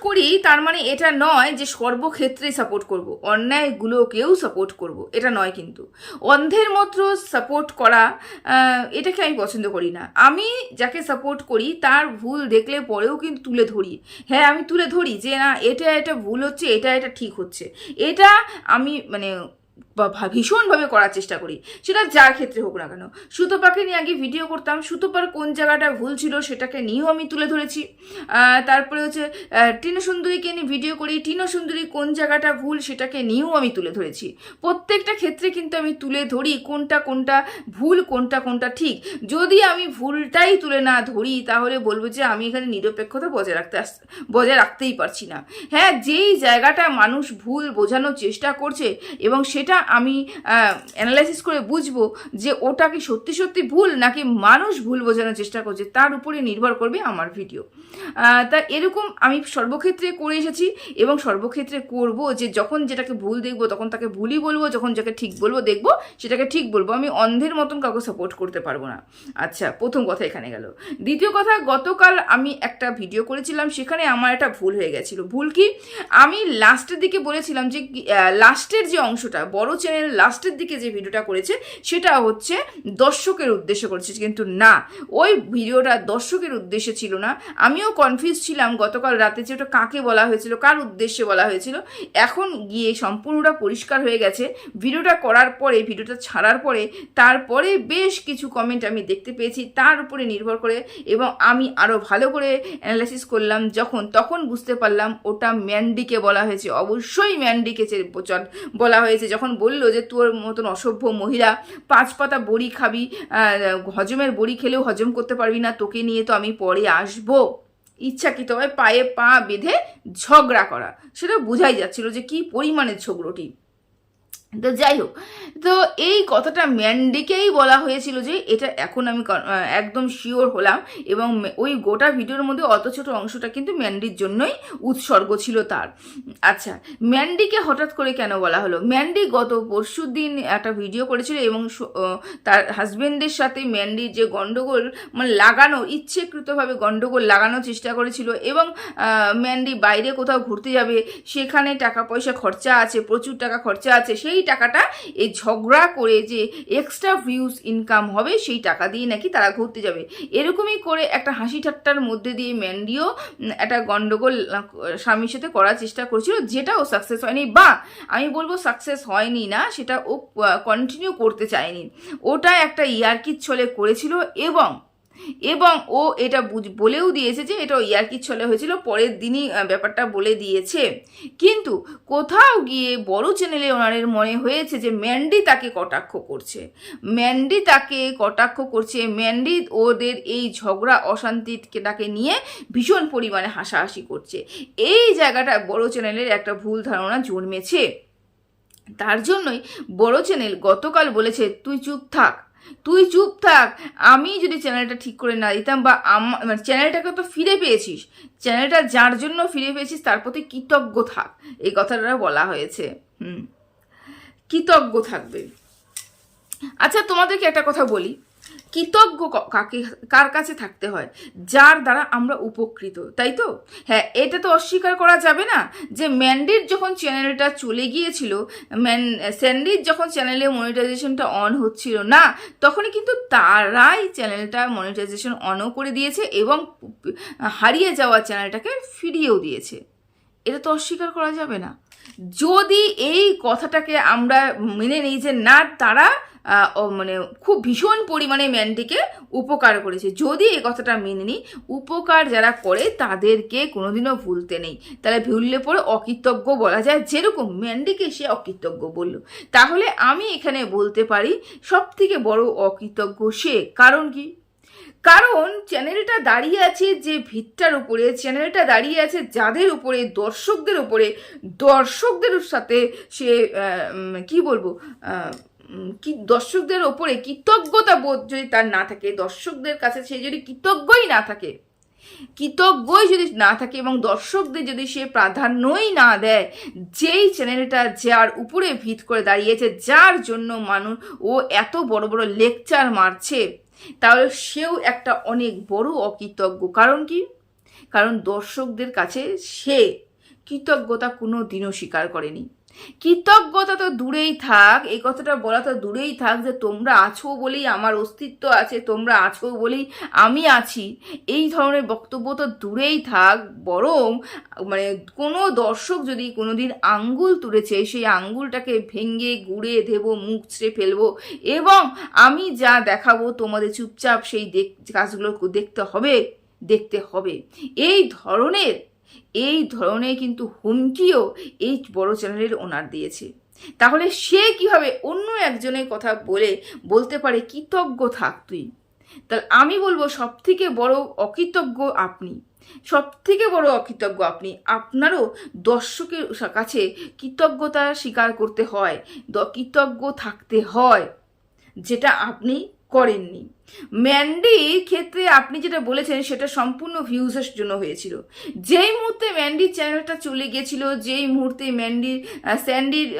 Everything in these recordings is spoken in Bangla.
করি, তার মানে এটা নয় যে সর্বক্ষেত্রে সাপোর্ট করব। অন্যায়গুলোকেও সাপোর্ট করব। এটা নয় কিন্তু। অন্ধের মতো সাপোর্ট করা এটাকে আমি পছন্দ করি না। আমি যাকে সাপোর্ট করি, তার ভুল দেখলে পরেও কিন্তু তুলে ধরি। হ্যাঁ আমি তুলে ধরি যে, না, এটা এটা ভুল হচ্ছে, এটা এটা ঠিক হচ্ছে। এটা আমি মানে ভীষণভাবে করার চেষ্টা করি। সেটা যার ক্ষেত্রে হোক না কেন। সুতোপাকে নিয়ে আগে ভিডিও করতাম। সুতোপার কোন জায়গাটা ভুল ছিল সেটাকে নিয়েও আমি তুলে ধরেছি। তারপরে হচ্ছে আহ, টিনো সুন্দরীকে নিয়ে ভিডিও করি। টিনো সুন্দরী কোন জায়গাটা ভুল সেটাকে নিয়েও আমি তুলে ধরেছি। প্রত্যেকটা ক্ষেত্রে কিন্তু আমি তুলে ধরি কোনটা কোনটা ভুল কোনটা কোনটা ঠিক। যদি আমি ভুলটাই তুলে না ধরি তাহলে বলব যে আমি এখানে নিরপেক্ষতা বজায় রাখতে বজায় রাখতেই পারছি না। হ্যাঁ যেই জায়গাটা মানুষ ভুল বোঝানোর চেষ্টা করছে এবং সেটা আমি অ্যানালাইসিস করে বুঝব যে ওটা কি সত্যি সত্যি ভুল নাকি মানুষ ভুল বোঝানোর চেষ্টা করছে, তার উপরে নির্ভর করবে আমার ভিডিও তা এরকম আমি সর্বক্ষেত্রে করে এসেছি এবং সর্বক্ষেত্রে করব যে যখন যেটাকে ভুল দেখব, তখন তাকে ভুলই বলব, যখন যাকে ঠিক বলব দেখব, সেটাকে ঠিক বলব। আমি অন্ধের মতন কাউকে সাপোর্ট করতে পারব না। আচ্ছা প্রথম কথা এখানে গেল। দ্বিতীয় কথা, গতকাল আমি একটা ভিডিও করেছিলাম, সেখানে আমার একটা ভুল হয়ে গেছিল। ভুল কি? আমি লাস্টের দিকে বলেছিলাম যে লাস্টের যে অংশটা, বড় চ্যানেল লাস্টের দিকে যে ভিডিওটা করেছে, সেটা হচ্ছে দর্শকের উদ্দেশ্যে করেছে। কিন্তু না, ওই ভিডিওটা দর্শকের উদ্দেশ্যে ছিল না। আমিও কনফিউজ ছিলাম গতকাল রাতে যে ওটা কাকে বলা হয়েছিল, কার উদ্দেশ্যে বলা হয়েছিল। এখন গিয়ে সম্পূর্ণটা পরিষ্কার হয়ে গেছে। ভিডিওটা করার পরে ভিডিওটা ছাড়ার পরে, তারপরে বেশ কিছু কমেন্ট আমি দেখতে পেয়েছি। তার উপরে নির্ভর করে এবং আমি আরও ভালো করে অ্যানালাইসিস করলাম। যখন, তখন বুঝতে পারলাম ওটা ম্যান্ডিকে বলা হয়েছে। অবশ্যই ম্যান্ডিকে বলা হয়েছে। যখন বলল যে তোর মতন অসভ্য মহিলা পাঁচ পাতা বড়ি খাবি হজমের বড়ি খেলেও হজম করতে পারবি না, তোকে নিয়ে তো আমি পরে আসব। ইচ্ছাকৃতভাবে পায়ে পা বেঁধে ঝগড়া করা। সেটা বোঝাই যাচ্ছিল যে কি পরিমাণের ঝগড়টি। তো যাই হোক, তো এই কথাটা ম্যান্ডিকেই বলা হয়েছিল যে এটা এখন আমি একদম শিওর হলাম এবং ওই গোটা ভিডিওর মধ্যে অত ছোট অংশটা কিন্তু ম্যান্ডির জন্যই উৎসর্গ ছিল তার। আচ্ছা ম্যান্ডিকে হঠাৎ করে কেন বলা হলো? ম্যান্ডি গত পরশু দিন একটা ভিডিও করেছিল এবং তার হাজবেন্ডের সাথে ম্যান্ডির যে গন্ডগোল মানে লাগানো, ইচ্ছেকৃতভাবে গন্ডগোল লাগানোর চেষ্টা করেছিল এবং ম্যান্ডি বাইরে কোথাও ঘুরতে যাবে, সেখানে টাকা পয়সা খরচা আছে, প্রচুর টাকা খরচা আছে, সেই টাকাটা এই ঝগড়া করে যে এক্সট্রা ভিউজ ইনকাম হবে সেই টাকা দিয়ে নাকি তারা ঘুরতে যাবে। এরকমই করে একটা হাসি ঠাট্টার মধ্যে দিয়ে ম্যান্ডিও একটা গন্ডগোল স্বামীর সাথে করার চেষ্টা করেছিল, যেটা ও সাকসেস হয়নি। বা আমি বলব সাকসেস হয়নি না, সেটা ও কন্টিনিউ করতে চায়নি। ওটা একটা ইয়ার্কির ছলে করেছিল এবং এবং ও এটা বলেও দিয়েছে যে এটা ইয়ার্কির ছলে হয়েছিল, পরের দিনই ব্যাপারটা বলে দিয়েছে। কিন্তু কোথাও গিয়ে বড় চ্যানেলে ওনারের মনে হয়েছে যে ম্যান্ডি তাকে কটাক্ষ করছে। ম্যান্ডি তাকে কটাক্ষ করছে, ম্যান্ডি ওদের এই ঝগড়া অশান্তিটাকে নিয়ে ভীষণ পরিমাণে হাসাহাসি করছে। এই জায়গাটা বড় চ্যানেলের একটা ভুল ধারণা জন্মেছে। তার জন্যই বড় চ্যানেল গতকাল বলেছে, তুই চুপ থাক। তুই চুপ থাক। আমি যদি চ্যানেলটা ঠিক করে না দিতাম বা আমার চ্যানেলটাকে তো ফিরে পেয়েছিস। চ্যানেলটা যার জন্য ফিরে পেয়েছিস তার প্রতি কৃতজ্ঞ থাক। এই কথাটা বলা হয়েছে। হুম। কৃতজ্ঞ থাকবে। আচ্ছা তোমাদেরকে একটা কথা বলি। কৃতজ্ঞ কাকে, কার কাছে থাকতে হয়? যার দ্বারা আমরা উপকৃত। তাই তো? হ্যাঁ এটা তো অস্বীকার করা যাবে না যে ম্যান্ডির যখন চ্যানেলটা চলে গিয়েছিল, ম্যান, স্যান্ডির যখন চ্যানেলে মনিটাইজেশনটা অন হচ্ছিল না, তখনই কিন্তু তারাই চ্যানেলটা মনিটাইজেশন অনও করে দিয়েছে এবং হারিয়ে যাওয়া চ্যানেলটাকে ফিরিয়েও দিয়েছে। এটা তো অস্বীকার করা যাবে না। যদি এই কথাটাকে আমরা মেনে নিই যে, না, তারা মানে খুব ভীষণ পরিমাণে ম্যান্ডিকে উপকার করেছে। যদি এই কথাটা মেনে নিই, উপকার যারা করে, তাদেরকে কোনোদিনও ভুলতে নেই। তাহলে ভুললে পরে অকৃতজ্ঞ বলা যায়। যেরকম ম্যান্ডিকে সে অকৃতজ্ঞ বলল। তাহলে আমি এখানে বলতে পারি সব থেকে বড় অকৃতজ্ঞ সে। কারণ কি? কারণ চ্যানেলটা দাঁড়িয়ে আছে যে ভিতটার উপরে, চ্যানেলটা দাঁড়িয়ে আছে যাদের উপরে, দর্শকদের উপরে, দর্শকদের সাথে সে কি বলব কি, দর্শকদের ওপরে কৃতজ্ঞতা বোধ যদি তার না থাকে, দর্শকদের কাছে সে যদি কৃতজ্ঞই না থাকে, কৃতজ্ঞই যদি না থাকে এবং দর্শকদের যদি সে প্রাধান্যই না দেয়, যেই চ্যানেলটা যার উপরে ভিত করে দাঁড়িয়েছে, যার জন্য মানুষ ও এত বড় বড় লেকচার মারছে তাহলে সেও একটা অনেক বড় অকৃতজ্ঞ। কারণ কি? কারণ দর্শকদের কাছে সে কৃতজ্ঞতা কোনো দিনও স্বীকার করেনি। কৃতজ্ঞতা তো দূরেই থাক, এই কথাটা বলা তো দূরেই থাক যে তোমরা আছো বলেই আমার অস্তিত্ব আছে, তোমরা আছো বলেই আমি আছি। এই ধরনের বক্তব্য তো দূরেই থাক, বরং মানে কোনো দর্শক যদি কোনোদিন আঙ্গুল তুলেছে, সেই আঙ্গুলটাকে ভেঙে গুড়ে দেব, মুখ ছেড়ে ফেলব, এবং আমি যা দেখাবো তোমাদের চুপচাপ সেই দেখ, কাজগুলো দেখতে হবে দেখতে হবে। এই ধরনের এই ধরনের কিন্তু হুমকিও এই বড় চ্যানেলের ওনার দিয়েছে। তাহলে সে কীভাবে অন্য একজনের কথা বলে, বলতে পারে কৃতজ্ঞ থাক তুই? তাহলে আমি বলব সব থেকে বড় অকৃতজ্ঞ আপনি। সব থেকে বড় অকৃতজ্ঞ আপনি। আপনারও দর্শকের কাছে কৃতজ্ঞতা স্বীকার করতে হয় কৃতজ্ঞ থাকতে হয়। যেটা আপনি করেননি। ম্যান্ডির ক্ষেত্রে আপনি যেটা বলেছেন, সেটা সম্পূর্ণ ভিউজের জন্য হয়েছিল। যেই মুহূর্তে ম্যান্ডির চ্যানেলটা চলে গেছিল, যেই মুহূর্তে ম্যান্ডির স্যান্ডির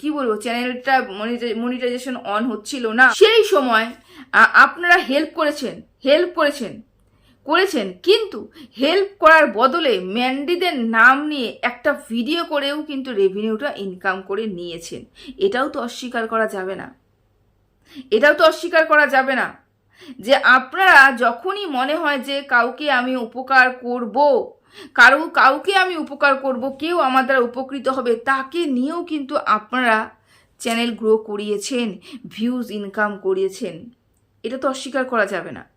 কি বলব চ্যানেলটা মনিটাইজেশন অন হচ্ছিল না, সেই সময় আপনারা হেল্প করেছেন হেল্প করেছেন করেছেন। কিন্তু হেল্প করার বদলে ম্যান্ডিদের নাম নিয়ে একটা ভিডিও করেও কিন্তু রেভিনিউটা ইনকাম করে নিয়েছেন। এটাও তো অস্বীকার করা যাবে না। এটাও তো অস্বীকার করা যাবে না। যে আপনারা যখনই মনে হয় যে কাউকে আমি উপকার করব, কারও, কাউকে আমি উপকার করব, কেউ আমার দ্বারা উপকৃত হবে, তাকে নিয়েও কিন্তু আপনারা চ্যানেল গ্রো করিয়েছেন ভিউজ ইনকাম করিয়েছেন। এটা তো অস্বীকার করা যাবে না।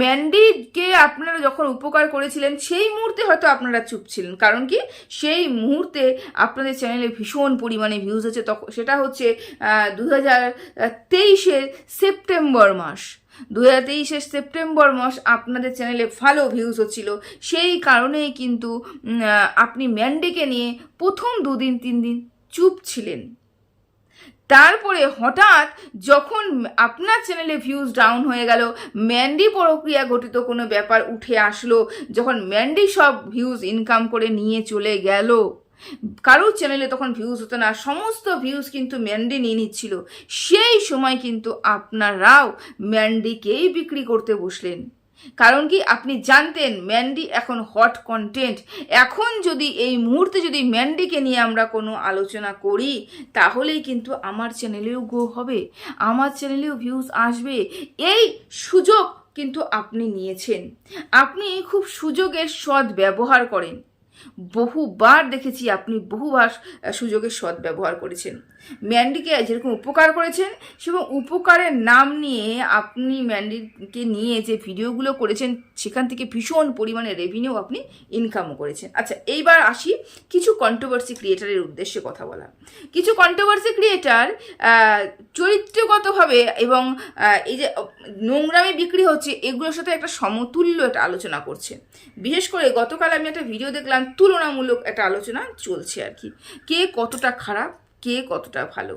ম্যান্ডিকে আপনারা যখন উপকার করেছিলেন, সেই মুহূর্তে হয়তো আপনারা চুপ ছিলেন। কারণ কি? সেই মুহূর্তে আপনাদের চ্যানেলে ভীষণ পরিমাণে ভিউজ হচ্ছে তখন সেটা হচ্ছে দু হাজার সেপ্টেম্বর মাস। দু হাজার তেইশের সেপ্টেম্বর মাস আপনাদের চ্যানেলে ভালো ভিউজ হচ্ছিল। সেই কারণেই কিন্তু আপনি ম্যান্ডিকে নিয়ে প্রথম দুদিন তিন দিন চুপ ছিলেন। তারপরে হঠাৎ যখন আপনার চ্যানেলে ভিউজ ডাউন হয়ে গেল ম্যান্ডি প্রক্রিয়া গঠিত কোনো ব্যাপার উঠে আসলো, যখন ম্যান্ডি সব ভিউজ ইনকাম করে নিয়ে চলে গেল। কারোর চ্যানেলে তখন ভিউজ হতো না, সমস্ত ভিউজ কিন্তু ম্যান্ডি নিয়ে নিচ্ছিল। সেই সময় কিন্তু আপনারাও ম্যান্ডিকেই বিক্রি করতে বসলেন? কারণ কি আপনি জানতেন ম্যান্ডি এখন হট কন্টেন্ট এখন যদি এই মুহূর্তে যদি ম্যান্ডিকে নিয়ে আমরা কোনো আলোচনা করি, তাহলেই কিন্তু আমার চ্যানেলেও গ্রো হবে, আমার চ্যানেলেও ভিউজ আসবে। এই সুযোগ কিন্তু আপনি নিয়েছেন। আপনি খুব সুযোগের সৎ ব্যবহার করেন। বহুবার দেখেছি আপনি বহুবার সুযোগের সৎ ব্যবহার করেছেন। ম্যান্ডিকে যেরকম উপকার করেছেন, সেরকম উপকারের নাম নিয়ে আপনি ম্যান্ডিকে নিয়ে যে ভিডিওগুলো করেছেন, সেখান থেকে ভীষণ পরিমাণে রেভিনিউ আপনি ইনকামও করেছেন। আচ্ছা এইবার আসি কিছু কন্ট্রোভার্সি ক্রিয়েটারের উদ্দেশ্যে কথা বলা কিছু কন্ট্রোভার্সি ক্রিয়েটার চরিত্রগতভাবে এবং এই যে, নোংরামে বিক্রি হচ্ছে, এগুলোর সাথে একটা সমতুল্য একটা আলোচনা করছে। বিশেষ করে গতকাল আমি একটা ভিডিও দেখলাম, তুলনামূলক একটা আলোচনা চলছে আর কি। কে কতটা খারাপ কে কতটা ভালো?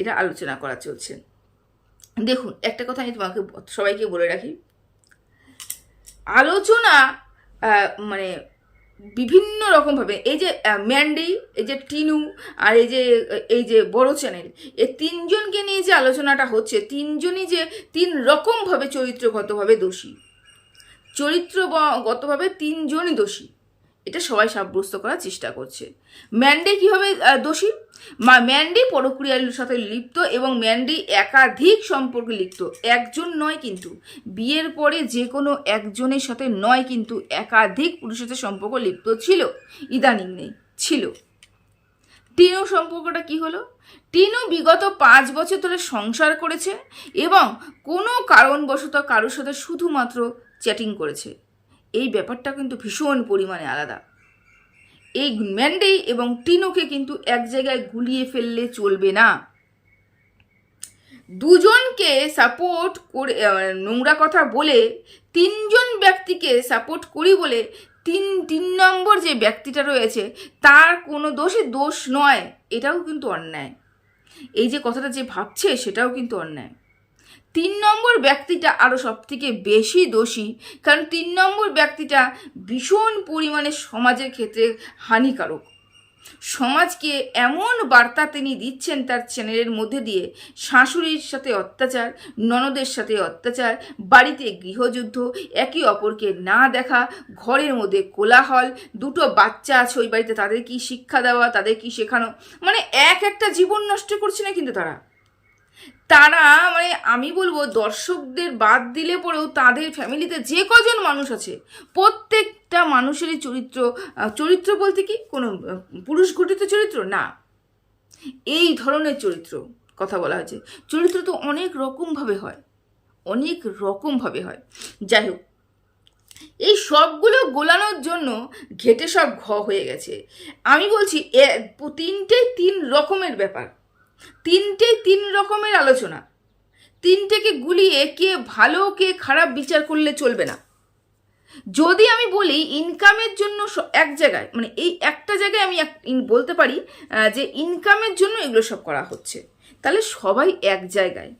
এটা আলোচনা করা চলছে। দেখুন, একটা কথা আমি তোমাকে সবাইকে বলে রাখি। আলোচনা মানে বিভিন্ন রকমভাবে এই যে ম্যান্ডি, এই যে টিনু, আর এই যে এই যে বড় চ্যানেল এই তিনজনকে নিয়ে যে আলোচনাটা হচ্ছে, তিনজনই যে তিন রকমভাবে চরিত্রগতভাবে দোষী। চরিত্রগতভাবে তিনজনই দোষী। এটা সবাই সাব্যস্ত করার চেষ্টা করছে। ম্যান্ডি কীভাবে দোষী? ম্যান্ডি পরক্রিয়ার সাথে লিপ্ত এবং ম্যান্ডি একাধিক সম্পর্কে লিপ্ত। একজন নয় কিন্তু। বিয়ের পরে যে কোনো একজনের সাথে নয় কিন্তু একাধিক পুরুষের সাথে সম্পর্ক লিপ্ত ছিল, ইদানিং নেই, ছিল। টিনু সম্পর্কটা কি হলো? টিনু বিগত পাঁচ বছর ধরে সংসার করেছে এবং কোনো কারণবশত কারোর সাথে শুধুমাত্র চ্যাটিং করেছে। এই ব্যাপারটা কিন্তু ভীষণ পরিমাণে আলাদা। এই ম্যান্ডি এবং টিনুকে কিন্তু এক জায়গায় গুলিয়ে ফেললে চলবে না। দুজনকে সাপোর্ট করে নোংরা কথা বলে, তিনজন ব্যক্তিকে সাপোর্ট করি বলে তিন তিন নম্বর যে ব্যক্তিটা রয়েছে, তার কোনো দোষে দোষ নয়, এটাও কিন্তু অন্যায়। এই যে কথাটা যে ভাবছে, সেটাও কিন্তু অন্যায়। তিন নম্বর ব্যক্তিটা আরও সব থেকে বেশি দোষী, কারণ তিন নম্বর ব্যক্তিটা ভীষণ পরিমাণে সমাজের ক্ষেত্রে হানিকারক। সমাজকে এমন বার্তা তিনি দিচ্ছেন তার চ্যানেলের মধ্যে দিয়ে, শাশুড়ির সাথে অত্যাচার, ননদের সাথে অত্যাচার, বাড়িতে গৃহযুদ্ধ, একে অপরকে না দেখা, ঘরের মধ্যে কোলাহল, দুটো বাচ্চা আছে ওই বাড়িতে তাদের কি শিক্ষা দেওয়া, তাদের কি শেখানো মানে এক একটা জীবন নষ্ট করছে না কিন্তু তারা। তারা মানে আমি বলব, দর্শকদের বাদ দিলে পরেও তাদের ফ্যামিলিতে যে কজন মানুষ আছে, প্রত্যেকটা মানুষেরই চরিত্র চরিত্র বলতে কি? কোনো পুরুষ ঘটিত চরিত্র? না। এই ধরনের চরিত্র, কথা বলা হয়েছে। চরিত্র তো অনেক রকমভাবে হয়, অনেক রকমভাবে হয়। যাই হোক, এই সবগুলো গোলানোর জন্য ঘেটে সব ঘ হয়ে গেছে। আমি বলছি তিনটে তিন রকমের ব্যাপার। তিনটে তিন রকমের আলোচনা। তিনটেকে গুলিয়ে কে ভালো, কে খারাপ বিচার করলে চলবে না। যদি আমি বলি ইনকামের জন্য এক জায়গায় মানে এই একটা জায়গায় আমি এক- বলতে পারি যে ইনকামের জন্য এগুলো সব করা হচ্ছে। তাহলে সবাই এক জায়গায়।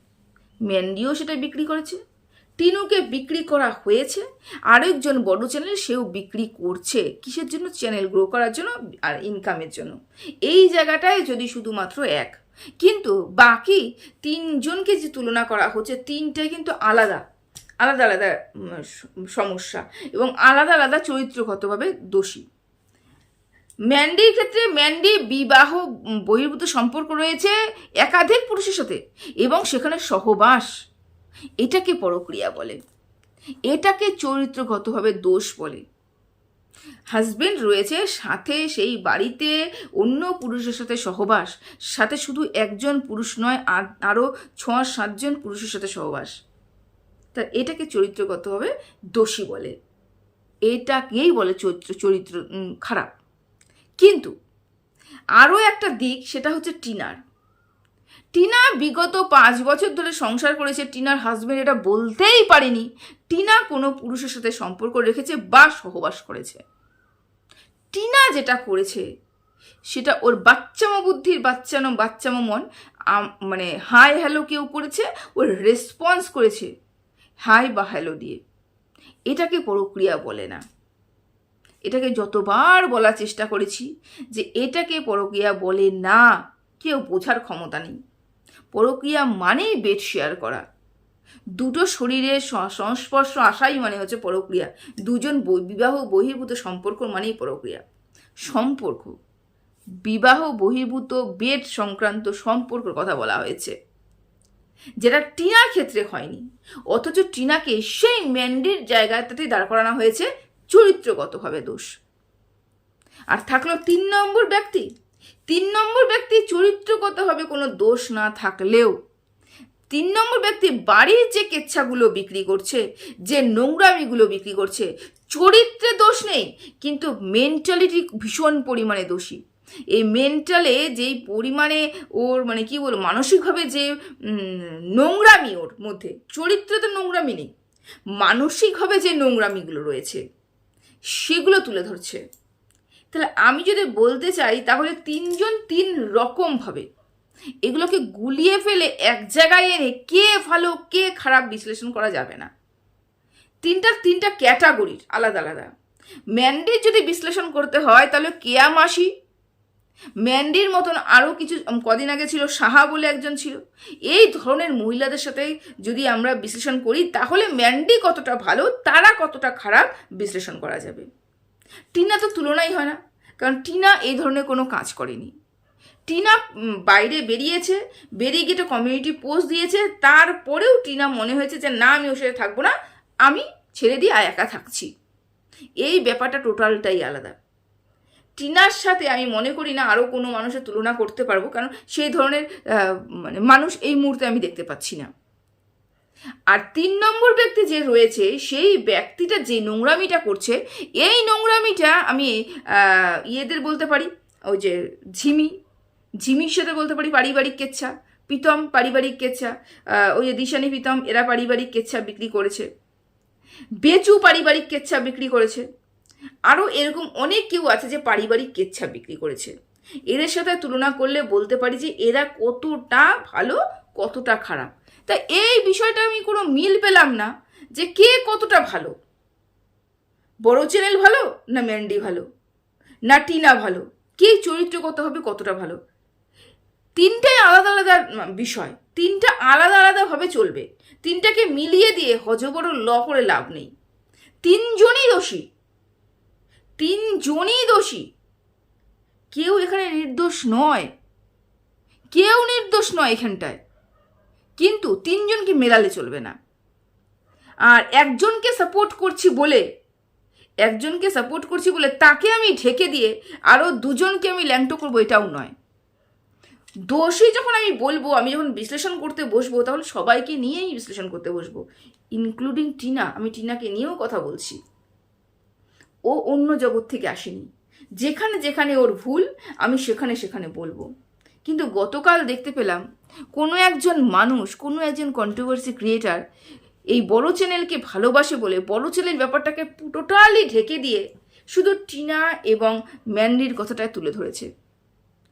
ম্যান্ডিও সেটা বিক্রি করেছে, টিনুকে বিক্রি করা হয়েছে, আরেকজন বড় চ্যানেল সেও বিক্রি করছে। কিসের জন্য? চ্যানেল গ্রো করার জন্য আর ইনকামের জন্য। এই জায়গাটায় যদি শুধুমাত্র এক কিন্তু বাকি তিনজনকে যে তুলনা করা হচ্ছে, তিনটাই কিন্তু আলাদা আলাদা আলাদা সমস্যা এবং আলাদা আলাদা চরিত্রগতভাবে দোষী। ম্যান্ডির ক্ষেত্রে ম্যান্ডি বিবাহ বহির্ভূত সম্পর্ক রয়েছে একাধিক পুরুষের সাথে এবং সেখানে সহবাস, এটাকে পরক্রিয়া বলে। এটাকে চরিত্রগতভাবে দোষ বলে। হাজবেন্ড রয়েছে, সাথে সেই বাড়িতে অন্য পুরুষের সাথে সহবাস। সাথে শুধু একজন পুরুষ নয়, আর আরও ছ সাতজন পুরুষের সাথে সহবাস। তা এটাকে চরিত্রগতভাবে দোষী বলে। এটাকেই বলে চরিত্র চরিত্র খারাপ। কিন্তু আরও একটা দিক, সেটা হচ্ছে টিনার। টিনা বিগত পাঁচ বছর ধরে সংসার করেছে। টিনার হাজবেন্ড এটা বলতেই পারেনি। টিনা কোনো পুরুষের সাথে সম্পর্ক রেখেছে বা সহবাস করেছে। টিনা যেটা করেছে, সেটা ওর বাচ্চামো বুদ্ধির বাচ্চানো বাচ্চামো মন। মানে হাই হ্যালো কেউ করেছে, ওর রেসপন্স করেছে হাই বা হ্যালো দিয়ে। এটাকে পরক্রিয়া বলে না। এটাকে যতবার বলার চেষ্টা করেছি যে এটাকে পরক্রিয়া বলে না। কেউ বোঝার ক্ষমতা নেই। পরক্রিয়া মানেই বেড শেয়ার করা। দুটো শরীরের সংস্পর্শ আসাই মানে হচ্ছে পরক্রিয়া। দুজন বিবাহ বহির্ভূত সম্পর্ক মানেই পরক্রিয়া। সম্পর্ক। বিবাহ বহির্ভূত বেড সংক্রান্ত সম্পর্কের কথা বলা হয়েছে। যেটা টিনার ক্ষেত্রে হয়নি। অথচ টিনাকে সেই ম্যান্ডির জায়গাটাতেই দাঁড় করানো হয়েছে, চরিত্রগতভাবে দোষ। আর থাকল তিন নম্বর ব্যক্তি। তিন নম্বর ব্যক্তি চরিত্রগতভাবে কোনো দোষ না থাকলেও তিন নম্বর ব্যক্তি বাড়ির যে কেচ্ছাগুলো বিক্রি করছে, যে নোংরামিগুলো বিক্রি করছে, চরিত্রে দোষ নেই, কিন্তু মেন্টালিটি ভীষণ পরিমাণে দোষী। এই মেন্টালে যেই পরিমাণে ওর মানে কি বলব, মানসিকভাবে যে নোংরামি ওর মধ্যে, চরিত্রে তো নোংরামি নেই, মানসিকভাবে যে নোংরামিগুলো রয়েছে, সেগুলো তুলে ধরছে। তাহলে আমি যদি বলতে চাই, তাহলে তিনজন তিন রকমভাবে এগুলোকে গুলিয়ে ফেলে এক জায়গায় এনে কে ভালো, কে খারাপ বিশ্লেষণ করা যাবে না। তিনটা তিনটা ক্যাটাগরির আলাদা আলাদা। ম্যান্ডির যদি বিশ্লেষণ করতে হয়, তাহলে কেয়া মাসি ম্যান্ডির মতন আরও কিছু কদিন আগে ছিল সাহা বলে একজন ছিল। এই ধরনের মহিলাদের সাথে যদি আমরা বিশ্লেষণ করি, তাহলে ম্যান্ডি কতটা ভালো, তারা কতটা খারাপ বিশ্লেষণ করা যাবে। টিনা তো তুলনাই হয় না, কারণ টিনা এই ধরনের কোনো কাজ করেনি। টিনা বাইরে বেরিয়েছে, বেরিয়ে গিয়ে কমিউনিটি পোস্ট দিয়েছে, তারপরেও টিনা মনে হয়েছে যে, না, আমি ওর সাথে থাকব না, আমি ছেড়ে দিয়ে আর একা থাকছি। এই ব্যাপারটা টোটালটাই আলাদা। টিনার সাথে আমি মনে করি না আরও কোনো মানুষের তুলনা করতে পারব, কারণ সেই ধরনের মানে মানুষ এই মুহূর্তে আমি দেখতে পাচ্ছি না। আর তিন নম্বর ব্যক্তি যে রয়েছে, সেই ব্যক্তিটা যে নোংরামিটা করছে, এই নোংরামিটা আমি ইয়েদের বলতে পারি, ওই যে ঝিমি, ঝিমির সাথে বলতে পারি পারিবারিক কেচ্ছা, প্রীতম পারিবারিক কেচ্ছা ওই যে দিশানি প্রীতম, এরা পারিবারিক কেচ্ছা বিক্রি করেছে। বেচু পারিবারিক কেচ্ছা বিক্রি করেছে। আরও এরকম অনেক কেউ আছে যে পারিবারিক কেচ্ছা বিক্রি করেছে। এদের সাথে তুলনা করলে বলতে পারি যে এরা কতটা ভালো, কতটা খারাপ। তা এই বিষয়টা আমি কোনো মিল পেলাম না যে কে কতটা ভালো। বড় চ্যানেল ভালো না ম্যান্ডি ভালো? না টিনা ভালো? কে চরিত্রগত হবে কতটা ভালো? তিনটাই আলাদা আলাদা বিষয়, তিনটা আলাদা আলাদাভাবে চলবে। তিনটাকে মিলিয়ে দিয়ে হজবড় ল করে লাভ নেই। তিনজনই দোষী। তিনজনই দোষী। কেউ এখানে নির্দোষ নয়। কেউ নির্দোষ নয় এখানটায়। কিন্তু তিনজনকে মেলালে চলবে না। আর একজনকে সাপোর্ট করছি বলে, একজনকে সাপোর্ট করছি বলে তাকে আমি ঢেকে দিয়ে আরও দুজনকে আমি ল্যাংটো করব এটাও নয়। দোষী যখন আমি বলব, আমি যখন বিশ্লেষণ করতে বসবো তাহলে সবাইকে নিয়েই বিশ্লেষণ করতে বসবো ইনক্লুডিং টিনা। আমি টিনাকে নিয়েও কথা বলছি। ও অন্য জগৎ থেকে আসেনি। যেখানে যেখানে ওর ভুল, আমি সেখানে সেখানে বলব। কিন্তু গতকাল দেখতে পেলাম কোনো একজন মানুষ, কোনো একজন কন্ট্রোভার্সি ক্রিয়েটার এই বড় চ্যানেলকে ভালোবাসে বলে, বড় চ্যানেল ব্যাপারটাকে টোটালি ঢেকে দিয়ে শুধু টিনা এবং ম্যান্ডির কথাটায় তুলে ধরেছে।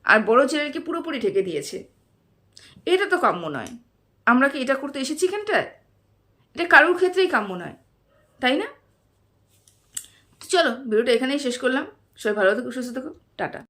আর বড় চ্যানেলকে পুরোপুরি ঢেকে দিয়েছে। এটা তো কাম্য নয়। আমরা কি এটা করতে এসেছি এখানটায়? এটা কারোর ক্ষেত্রেই কাম্য নয়, তাই না? চলো, ভিডিওটা এখানেই শেষ করলাম। সবাই ভালো থেকো, সুস্থ থেকো। টাটা।